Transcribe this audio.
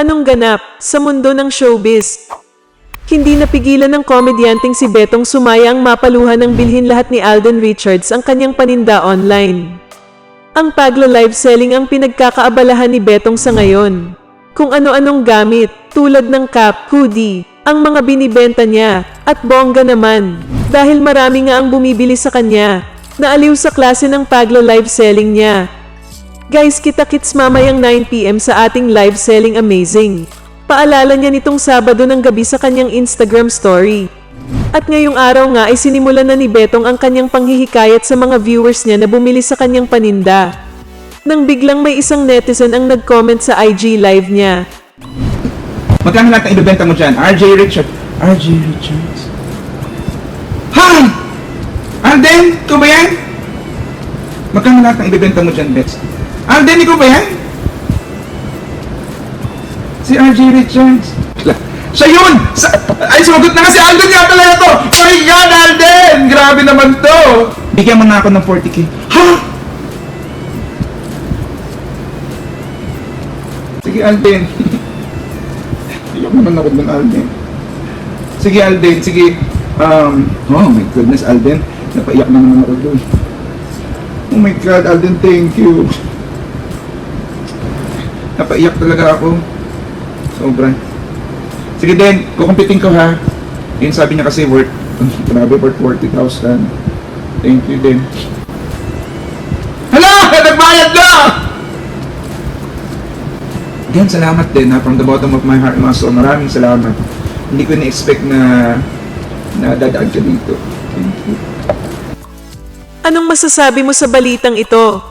Anong ganap sa mundo ng showbiz? Hindi napigilan ng komedyanteng si Betong Sumaya ang mapaluhan ng bilhin lahat ni Alden Richards ang kanyang paninda online. Ang pagla-live selling ang pinagkakaabalahan ni Betong sa ngayon. Kung ano-anong gamit, tulad ng cap, hoodie, ang mga binibenta niya, at bongga naman. Dahil marami nga ang bumibili sa kanya, naaliw sa klase ng pagla-live selling niya. Guys, kita-kits mamayang 9pm sa ating live selling amazing. Paalala niya nitong Sabado ng gabi sa kanyang Instagram story. At ngayong araw nga ay sinimulan na ni Betong ang kanyang panghihikayat sa mga viewers niya na bumili sa kanyang paninda. Nang biglang may isang netizen ang nag-comment sa IG live niya. Magkano lahat ng ibebenta mo dyan? RJ Richard. RJ Richards. Hi! Alden, ikaw ba yan? Magkano lahat ng ibebenta mo dyan, Bets? Alden, ikaw ba yan? Si RJ Richards. Siya yun! Sa, ay, sumagot na nga si Alden nga talaga to! My God, Alden! Grabe naman to! Bigyan mo na ako ng 40k. Ha? Sige, Alden. Iyak naman ako ng Alden. Sige, Alden. Sige. Um, oh my goodness, Alden. Napaiyak na naman ako doon. Oh my God, Alden, thank you. Napaiyak talaga ako. Sobra. Sige din, kukumpitin ko ha. Yun sabi niya kasi worth, grabe worth 40,000. Thank you din. Hala! Nagbayad na! Again, salamat din ha, from the bottom of my heart, so maraming salamat. Hindi ko na-expect na na dadaan ka dito. Thank you. Anong masasabi mo sa balitang ito?